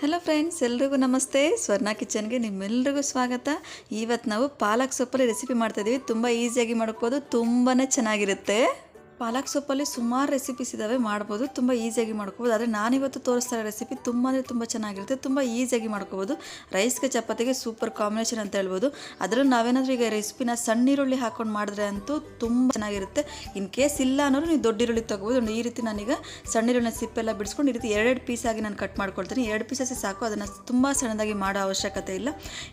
Hello friends ಎಲ್ರಿಗೂ ನಮಸ್ತೆ. ಸ್ವರ್ಣ ಕಿಚನ್ಗೆ ನಿಮ್ಮೆಲ್ರಿಗೂ ಸ್ವಾಗತ. ಇವತ್ತು ನಾವು ಪಾಲಕ್ ಸೊಪ್ಪಲ್ಲಿ ರೆಸಿಪಿ ಮಾಡ್ತಾಯಿದ್ದೀವಿ ತುಂಬ ಈಸಿಯಾಗಿ ಮಾಡ್ಬೋದು ತುಂಬಾ ಚೆನ್ನಾಗಿರುತ್ತೆ. ಪಾಲಕ್ ಸೊಪ್ಪಲ್ಲಿ ಸುಮಾರು ರೆಸಿಪೀಸ್ ಇದ್ದಾವೆ ಮಾಡ್ಬೋದು, ತುಂಬ ಈಸಿಯಾಗಿ ಮಾಡ್ಕೋಬೋದು. ಆದರೆ ನಾನಿವತ್ತು ತೋರಿಸ್ತಾ ಇರೋ ರೆಸಿಪಿ ತುಂಬ ಅಂದರೆ ತುಂಬ ಚೆನ್ನಾಗಿರುತ್ತೆ, ತುಂಬ ಈಸಿಯಾಗಿ ಮಾಡ್ಕೋಬೋದು. ರೈಸ್ಗೆ ಚಪಾತಿಗೆ ಸೂಪರ್ ಕಾಂಬಿನೇಷನ್ ಅಂತ ಹೇಳ್ಬೋದು. ಅದರಲ್ಲೂ ನಾವೇನಾದರೂ ಈಗ ರೆಸಿಪಿನ ಸಣ್ಣ ಈರುಳ್ಳಿ ಹಾಕೊಂಡು ಮಾಡಿದ್ರೆ ಅಂತೂ ತುಂಬ ಚೆನ್ನಾಗಿರುತ್ತೆ. ಇನ್ ಕೇಸ್ ಇಲ್ಲ ಅನ್ನೋರು ನೀವು ದೊಡ್ಡ ಈರುಳ್ಳಿ ತೊಗೋಬೋದು. ಈ ರೀತಿ ನಾನೀಗ ಸಣ್ಣ ಈರುಳ್ಳಿನ ಸಿಪ್ಪೆಲ್ಲ ಬಿಡಿಸ್ಕೊಂಡು ಈ ರೀತಿ ಎರಡೆರಡು ಪೀಸಾಗಿ ನಾನು ಕಟ್ ಮಾಡ್ಕೊಳ್ತೀನಿ. ಎರಡು ಪೀಸಸ್ ಸಾಕು, ಅದನ್ನು ತುಂಬ ಸಣ್ಣದಾಗಿ ಮಾಡೋ ಅವಶ್ಯಕತೆ ಇಲ್ಲ.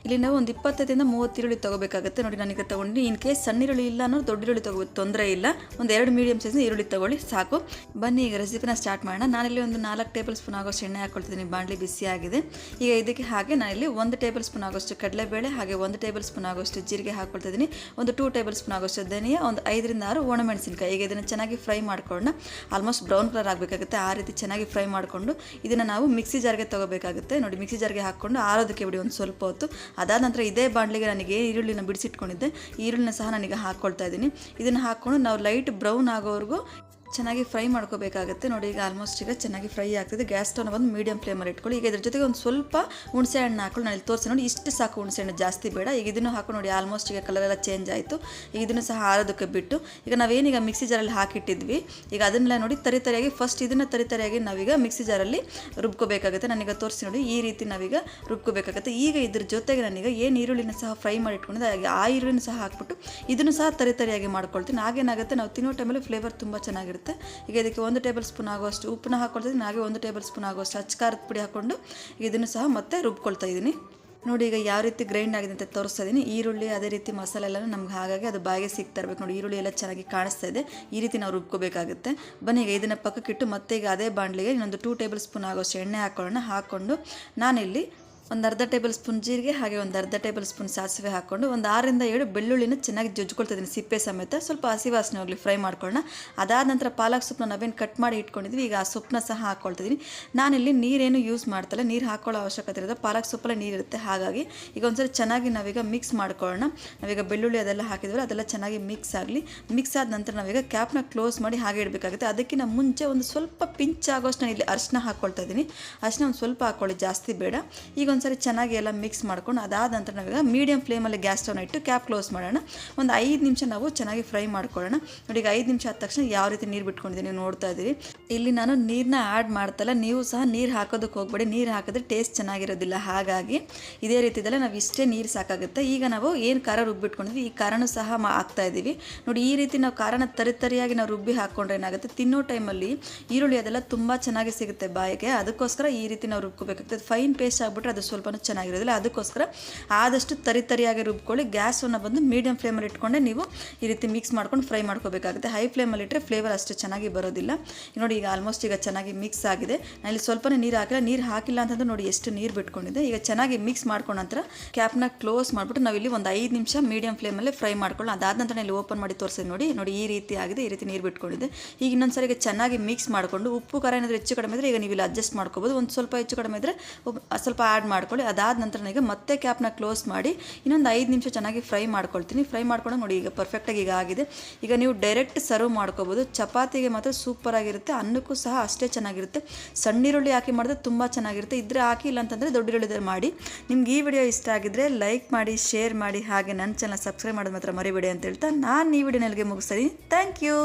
ಇಲ್ಲಿ ನಾವು ಒಂದು ಇಪ್ಪತ್ತೈದಿಂದ ಮೂವತ್ತು ಈರುಳ್ಳಿ ತೊಗೋಬೇಕಾಗುತ್ತೆ. ನೋಡಿ ನನಗೆ ತೊಗೊಂಡು ಇನ್ ಕೇಸ್ ಸಣ್ಣ ಈರುಳ್ಳಿ ಇಲ್ಲ ಅನ್ನೋರು ದೊಡ್ಡ ಈರುಳ್ಳಿ ತೊಗೋಬೋದು ತೊಂದರೆ ಇಲ್ಲ. ಒಂದು ಎರಡು ಸೈಜ್ನ ಈರುಳ್ಳಿ ತಗೊಳ್ಳಿ, ಸಾಕು. ಬನ್ನಿ, ಈಗ ರೆಸಿಪಿನ ಸ್ಟಾರ್ಟ್ ಮಾಡೋಣ. ನಾನಿಲ್ಲಿ ಒಂದು ನಾಲ್ಕು ಟೇಬಲ್ ಸ್ಪೂನ್ ಆಗೋಷ್ಟು ಎಣ್ಣೆ ಹಾಕ್ಕೊಳ್ತಿದ್ದೀನಿ ಬಾಂಡ್ಲಿ ಬಿಸಿ ಆಗಿದೆ. ಈಗ ಇದಕ್ಕೆ ಹಾಗೆ ನಾನಿಲ್ಲಿ ಒಂದು ಟೇಬಲ್ ಸ್ಪೂನ್ ಆಗೋಷ್ಟು ಕಡಲೆಬೇಳೆ, ಹಾಗೆ ಒಂದು ಟೇಬಲ್ ಸ್ಪೂನ್ ಆಗೋಷ್ಟು ಜೀರಿಗೆ ಹಾಕ್ಕೊಳ್ತಿದ್ದೀನಿ ಒಂದು ಟೂ ಟೇಬಲ್ ಸ್ಪೂನ್ ಆಗೋಷ್ಟು ಧನಿಯಾ, ಒಂದು ಐದರಿಂದ ಆರು ಒಣಮೆಣಸಿನಕಾಯಿ. ಈಗ ಇದನ್ನು ಚೆನ್ನಾಗಿ ಫ್ರೈ ಮಾಡ್ಕೊಂಡು ಆಲ್ಮೋಸ್ಟ್ ಬ್ರೌನ್ ಕಲರ್ ಆಗಬೇಕಾಗುತ್ತೆ. ಆ ರೀತಿ ಚೆನ್ನಾಗಿ ಫ್ರೈ ಮಾಡಿಕೊಂಡು ಇದನ್ನು ನಾವು ಮಿಕ್ಸಿ ಜಾರ್ಗೆ ತೊಗೋಬೇಕಾಗುತ್ತೆ. ನೋಡಿ ಮಿಕ್ಸಿ ಜಾರ್ಗೆ ಹಾಕ್ಕೊಂಡು ಆರೋದಕ್ಕೆ ಬಿಡಿ ಒಂದು ಸ್ವಲ್ಪ ಹೊತ್ತು. ಅದಾದ ನಂತರ ಇದೇ ಬಾಂಡ್ಲಿಗೆ ನನಗೆ ಈರುಳ್ಳಿನ ಬಿಡಿಸಿಟ್ಕೊಂಡಿದ್ದೆ. ಈರುಳ್ಳಿನ ಸಹ ನನಗೆ ಹಾಕ್ಕೊಳ್ತಾ ಇದ್ದೀನಿ. ಇದನ್ನು ಹಾಕ್ಕೊಂಡು ನಾವು ಲೈಟ್ ಬ್ರೌನ್ ಆಗೋ ಚೆನ್ನಾಗಿ ಫ್ರೈ ಮಾಡ್ಕೋಬೇಕಾಗುತ್ತೆ. ನೋಡಿ, ಈಗ ಆಲ್ಮೋಸ್ಟ್ ಈಗ ಚೆನ್ನಾಗಿ ಫ್ರೈ ಆಗ್ತಿದೆ. ಗ್ಯಾಸ್ ಸ್ಟವ್ನ ಬಂದು ಮೀಡಿಯಂ ಫ್ಲೇಮಲ್ಲಿ ಇಟ್ಕೊಳ್ಳಿ. ಈಗ ಇದ್ರ ಜೊತೆಗೆ ಒಂದು ಸ್ವಲ್ಪ ಹುಣಸೆ ಹಣ್ಣು ಹಾಕೊಂಡು ನಾನು ಇಲ್ಲಿ ತೋರಿಸಿ ನೋಡಿ, ಇಷ್ಟು ಸಾಕು ಹುಣಸೆ ಹಣ್ಣು. ಜಾಸ್ತಿ ಬೇಡ. ಈಗ ಇದನ್ನು ಹಾಕೊಂಡು ನೋಡಿ ಆಲ್ಮೋಸ್ಟ್ ಈಗ ಕಲರ್ ಎಲ್ಲ ಚೇಂಜ್ ಆಯಿತು. ಈಗ ಇದನ್ನು ಸಹ ಆರೋದಕ್ಕೆ ಬಿಟ್ಟು, ಈಗ ನಾವೇನೀಗ ಮಿಕ್ಸಿ ಜಾರಲ್ಲಿ ಹಾಕಿಟ್ಟಿದ್ವಿ. ಈಗ ಅದನ್ನೆಲ್ಲ ನೋಡಿ, ತರಿ ತರಿಯಾಗಿ ಫಸ್ಟ್ ಇದನ್ನು ತರಿ ತರಿಯಾಗಿ ನಾವೀಗ ಮಿಕ್ಸಿ ಜಾರಲ್ಲಿ ರುಬ್ಕೋಬೇಕಾಗುತ್ತೆ. ನಾನೀಗ ತೋರಿಸಿ ನೋಡಿ, ಈ ರೀತಿ ನಾವೀಗ ರುಬ್ಕೋಬೇಕಾಗುತ್ತೆ. ಈಗ ಇದ್ರ ಜೊತೆಗೆ ನಾನೀಗ ಏನು ಈರುಳ್ಳಿನ ಸಹ ಫ್ರೈ ಮಾಡಿ ಇಟ್ಕೊಂಡಿದ್ದೆ. ಹಾಗೆ ಆ ಈರುಳ್ಳಿನ ಸಹ ಹಾಕ್ಬಿಟ್ಟು, ಇದನ್ನು ಸಹ ತರಿ ತರಿಯಾಗಿ ಮಾಡ್ಕೊಳ್ತೀನಿ. ಆಗೇನಾಗುತ್ತೆ ನಾವು ತಿನ್ನೋ ಟೈಮಲ್ಲಿ ಫ್ಲೇವರ್ ತುಂಬ ಚೆನ್ನಾಗಿರುತ್ತೆ. ಈಗ ಇದಕ್ಕೆ ಒಂದು ಟೇಬಲ್ ಸ್ಪೂನ್ ಆಗುವಷ್ಟು ಉಪ್ಪನ್ನ ಹಾಕ್ಕೊಳ್ತಿದ್ದೀನಿ ಹಾಗೆ ಒಂದು ಟೇಬಲ್ ಸ್ಪೂನ್ ಆಗುವಷ್ಟು ಅಚ್ಕಾರದ ಪುಡಿ ಹಾಕ್ಕೊಂಡು ಇದನ್ನು ಸಹ ಮತ್ತೆ ರುಬ್ಕೊಳ್ತಾ ಇದ್ದೀನಿ. ನೋಡಿ ಈಗ ಯಾವ ರೀತಿ ಗ್ರೈಂಡ್ ಆಗಿದೆ ಅಂತ ತೋರಿಸ್ತಾ ಇದ್ದೀನಿ. ಈರುಳ್ಳಿ, ಅದೇ ರೀತಿ ಮಸಾಲೆ ಎಲ್ಲ ನಮ್ಗೆ ಹಾಗಾಗಿ ಅದು ಬಾಯಿಗೆ ಸಿಗ್ತಾ ಇರಬೇಕು. ನೋಡಿ, ಈರುಳ್ಳಿ ಎಲ್ಲ ಚೆನ್ನಾಗಿ ಕಾಣಿಸ್ತಾ ಇದೆ. ಈ ರೀತಿ ನಾವು ರುಬ್ಕೋಬೇಕಾಗುತ್ತೆ. ಬನ್ನಿ, ಈಗ ಇದನ್ನು ಪಕ್ಕಕ್ಕಿಟ್ಟು ಮತ್ತೆ ಈಗ ಅದೇ ಬಾಂಡ್ಲಿಗೆ ಇನ್ನೊಂದು ಟೂ ಟೇಬಲ್ ಸ್ಪೂನ್ ಆಗೋಷ್ಟು ಎಣ್ಣೆ ಹಾಕೊಳ್ಳೋಣ. ಹಾಕ್ಕೊಂಡು ನಾನಿಲ್ಲಿ ಒಂದು ಅರ್ಧ ಟೇಬಲ್ ಸ್ಪೂನ್ ಜೀರಿಗೆ, ಹಾಗೆ ಒಂದು ಅರ್ಧ ಟೇಬಲ್ ಸ್ಪೂನ್ ಸಾಸಿವೆ ಹಾಕ್ಕೊಂಡು ಒಂದು ಆರರಿಂದ ಏಳು ಬೆಳ್ಳುಳ್ಳಿನ ಚೆನ್ನಾಗಿ ಜಜ್ಕೊಳ್ತಿದ್ದೀನಿ ಸಿಪ್ಪೆ ಸಮೇತ ಸ್ವಲ್ಪ ಹಸಿ ವಾಸನೆ ಹೋಗಲಿ ಫ್ರೈ ಮಾಡ್ಕೊಳ್ಳೋಣ. ಅದಾದ ನಂತರ ಪಾಲಕ್ ಸೊಪ್ಪನ್ನ ನಾವೇನು ಕಟ್ ಮಾಡಿ ಇಟ್ಕೊಂಡಿದ್ವಿ, ಈಗ ಆ ಸೊಪ್ಪನ್ನ ಸಹ ಹಾಕ್ಕೊಳ್ತಿದ್ದೀನಿ ನಾನಿಲ್ಲಿ ನೀರೇನು ಯೂಸ್ ಮಾಡ್ತಲ್ಲ, ನೀರು ಹಾಕೊಳ್ಳೋ ಅವಶ್ಯಕತೆ ಇರೋದು ಪಾಲಕ್ ಸೊಪ್ಪಲ್ಲ ನೀರಿರುತ್ತೆ ಹಾಗಾಗಿ ಈಗ ಒಂದ್ಸರಿ ಚೆನ್ನಾಗಿ ನಾವೀಗ ಮಿಕ್ಸ್ ಮಾಡ್ಕೊಳ್ಳೋಣ. ನಾವೀಗ ಬೆಳ್ಳುಳ್ಳಿ ಅದೆಲ್ಲ ಹಾಕಿದ್ವಲ್ಲ, ಅದೆಲ್ಲ ಚೆನ್ನಾಗಿ ಮಿಕ್ಸ್ ಆಗಲಿ. ಮಿಕ್ಸ್ ಆದ ನಂತರ ನಾವೀಗ ಕ್ಯಾಪ್ನ ಕ್ಲೋಸ್ ಮಾಡಿ ಹಾಗೆ ಇಡಬೇಕಾಗುತ್ತೆ. ಅದಕ್ಕಿಂತ ಮುಂಚೆ ಒಂದು ಸ್ವಲ್ಪ ಪಿಂಚ್ ಆಗೋಷ್ಟು ನಾನು ಇಲ್ಲಿ ಅರಿಶಿನ ಹಾಕ್ಕೊಳ್ತಾ ಇದ್ದೀನಿ. ಅರಿಶಿನ ಒಂದು ಸ್ವಲ್ಪ ಹಾಕ್ಕೊಳ್ಳಿ, ಜಾಸ್ತಿ ಬೇಡ. ಈಗ ಒಂದ್ಸರಿ ಚೆನ್ನಾಗಿ ಎಲ್ಲ ಮಿಕ್ಸ್ ಮಾಡ್ಕೊಂಡು ಅದಾದ ನಂತರ ನಾವೀಗ ಮೀಡಿಯಂ ಫ್ಲೇಮಲ್ಲಿ ಗ್ಯಾಸ್ ಸ್ಟವ್ನ ಇಟ್ಟು ಕ್ಯಾಪ್ ಕ್ಲೋಸ್ ಮಾಡೋಣ. ಒಂದು ಐದು ನಿಮಿಷ ನಾವು ಚೆನ್ನಾಗಿ ಫ್ರೈ ಮಾಡ್ಕೊಳ್ಳೋಣ. ನೋಡಿ, ಈಗ ಐದು ನಿಮಿಷ ಆದ ತಕ್ಷಣ ಯಾವ ರೀತಿ ನೀರು ಬಿಟ್ಕೊಂಡಿದ್ದೀನಿ ನೀವು ನೋಡ್ತಾ ಇದ್ದೀವಿ ಇಲ್ಲಿ ನಾನು ನೀರನ್ನ ಆ್ಯಡ್ ಮಾಡ್ತಲ್ಲ, ನೀವು ಸಹ ನೀರು ಹಾಕೋದಕ್ಕೆ ಹೋಗ್ಬೇಡಿ. ನೀರು ಹಾಕಿದ್ರೆ ಟೇಸ್ಟ್ ಚೆನ್ನಾಗಿರೋದಿಲ್ಲ. ಹಾಗಾಗಿ ಇದೇ ರೀತಿದೆಲ್ಲ ನಾವು ಇಷ್ಟೇ ನೀರು ಸಾಕಾಗುತ್ತೆ. ಈಗ ನಾವು ಏನು ಖಾರ ರುಬ್ಬಿಟ್ಕೊಂಡಿದ್ವಿ ಈ ಖಾರನೂ ಸಹ ಹಾಕ್ತಾ ಇದ್ದೀವಿ ನೋಡಿ, ಈ ರೀತಿ ನಾವು ಖಾರನ ತರಿತರಿಯಾಗಿ ನಾವು ರುಬ್ಬಿ ಹಾಕ್ಕೊಂಡ್ರೆ ಏನಾಗುತ್ತೆ? ತಿನ್ನೋ ಟೈಮಲ್ಲಿ ಈರುಳ್ಳಿ ಅದೆಲ್ಲ ತುಂಬ ಚೆನ್ನಾಗಿ ಸಿಗುತ್ತೆ ಬಾಯಿಗೆ. ಅದಕ್ಕೋಸ್ಕರ ಈ ರೀತಿ ನಾವು ರುಬ್ಕೋಬೇಕಾಗ್ತದೆ ಫೈನ್ ಪೇಸ್ಟ್ ಆಗಿಬಿಟ್ರೆ ಅದು ಸ್ವಲ್ಪನೂ ಚೆನ್ನಾಗಿರೋದಿಲ್ಲ. ಅದಕ್ಕೋಸ್ಕರ ಆದಷ್ಟು ತರಿ ತರಿಯಾಗಿ ರುಬ್ಕೊಳ್ಳಿ. ಗ್ಯಾಸನ್ನು ಬಂದು ಮೀಡಿಯಂ ಫ್ಲೇಮಲ್ಲಿ ಇಟ್ಕೊಂಡೆ ನೀವು ಈ ರೀತಿ ಮಿಕ್ಸ್ ಮಾಡ್ಕೊಂಡು ಫ್ರೈ ಮಾಡ್ಕೋಬೇಕಾಗುತ್ತೆ. ಹೈ ಫ್ಲೇಮಲ್ಲಿ ಇಟ್ಟರೆ ಫ್ಲೇವರ್ ಅಷ್ಟು ಚೆನ್ನಾಗಿ ಬರೋದಿಲ್ಲ. ನೋಡಿ ಈಗ ಆಲ್ಮೋಸ್ಟ್ ಈಗ ಚೆನ್ನಾಗಿ ಮಿಕ್ಸ್ ಆಗಿದೆ. ನಾನು ಸ್ವಲ್ಪನೇ ನೀರು ಹಾಕಿಲ್ಲ. ನೀರು ಹಾಕಿಲ್ಲ ಅಂತಂದ್ರೆ ನೋಡಿ ಎಷ್ಟು ನೀರು ಬಿಟ್ಕೊಂಡಿದೆ. ಈಗ ಚೆನ್ನಾಗಿ ಮಿಕ್ಸ್ ಮಾಡ್ಕೊಂಡ ನಂತರ ಕ್ಯಾಪ್ನ ಕ್ಲೋಸ್ ಮಾಡಿಬಿಟ್ಟು ನಾವಿಲ್ಲಿ ಒಂದು ಐದು ನಿಮಿಷ ಮೀಡಿಯಂ ಫ್ಲೇಮಲ್ಲಿ ಫ್ರೈ ಮಾಡ್ಕೊಳ್ಳೋಣ. ಅದಾದ ನಂತರ ಇಲ್ಲಿ ಓಪನ್ ಮಾಡಿ ತೋರಿಸಿದೆ ನೋಡಿ. ನೋಡಿ ಈ ರೀತಿ ಆಗಿದೆ. ಈ ರೀತಿ ನೀರು ಬಿಟ್ಕೊಂಡಿದೆ. ಈಗ ಇನ್ನೊಂದು ಸರಿಗೆ ಚೆನ್ನಾಗಿ ಮಿಕ್ಸ್ ಮಾಡಿಕೊಂಡು ಉಪ್ಪು ಖಾರ ಏನಾದರೂ ಹೆಚ್ಚು ಕಡಿಮೆ ಇದ್ದರೆ ಈಗ ನೀವು ಇಲ್ಲಿ ಅಡ್ಜಸ್ಟ್ ಮಾಡ್ಕೋಬೋದು. ಒಂದು ಸ್ವಲ್ಪ ಹೆಚ್ಚು ಕಡಿಮೆ ಇದ್ದರೆ ಸ್ವಲ್ಪ ಆ್ಯಡ್ ಮಾಡ್ಕೊಳ್ಳಿ. ಅದಾದ ನಂತರ ನನಗೆ ಮತ್ತೆ ಕ್ಯಾಪ್ನ ಕ್ಲೋಸ್ ಮಾಡಿ ಇನ್ನೊಂದು ಐದು ನಿಮಿಷ ಚೆನ್ನಾಗಿ ಫ್ರೈ ಮಾಡ್ಕೊಳ್ತೀನಿ. ಫ್ರೈ ಮಾಡ್ಕೊಂಡು ನೋಡಿ, ಈಗ ಪರ್ಫೆಕ್ಟಾಗಿ ಈಗ ಆಗಿದೆ. ಈಗ ನೀವು ಡೈರೆಕ್ಟ್ ಸರ್ವ್ ಮಾಡ್ಕೋಬೋದು. ಚಪಾತಿಗೆ ಮಾತ್ರ ಸೂಪರ್ ಆಗಿರುತ್ತೆ. ಅನ್ನಕ್ಕೂ ಸಹ ಅಷ್ಟೇ ಚೆನ್ನಾಗಿರುತ್ತೆ. ಸಣ್ಣ ಈರುಳ್ಳಿ ಹಾಕಿ ಮಾಡಿದ್ರೆ ತುಂಬ ಚೆನ್ನಾಗಿರುತ್ತೆ. ಇದ್ರೆ ಹಾಕಿ ಇಲ್ಲ ಅಂತಂದರೆ ದೊಡ್ಡ ಈರುಳ್ಳಿ ಮಾಡಿ. ನಿಮ್ಗೆ ಈ ವಿಡಿಯೋ ಇಷ್ಟ ಆಗಿದ್ರೆ ಲೈಕ್ ಮಾಡಿ ಶೇರ್ ಮಾಡಿ, ಹಾಗೆ ನನ್ನ ಚಾನಲ್ ಸಬ್ಸ್ಕ್ರೈಬ್ ಮಾಡೋದು ಮಾತ್ರ ಮರಿಬೇಡಿ ಅಂತ ಹೇಳ್ತಾ ನಾನು ಈ ವಿಡಿಯೋನಲ್ಲಿಗೆ ಮುಗಿಸ್ತೀನಿ ಥ್ಯಾಂಕ್ ಯು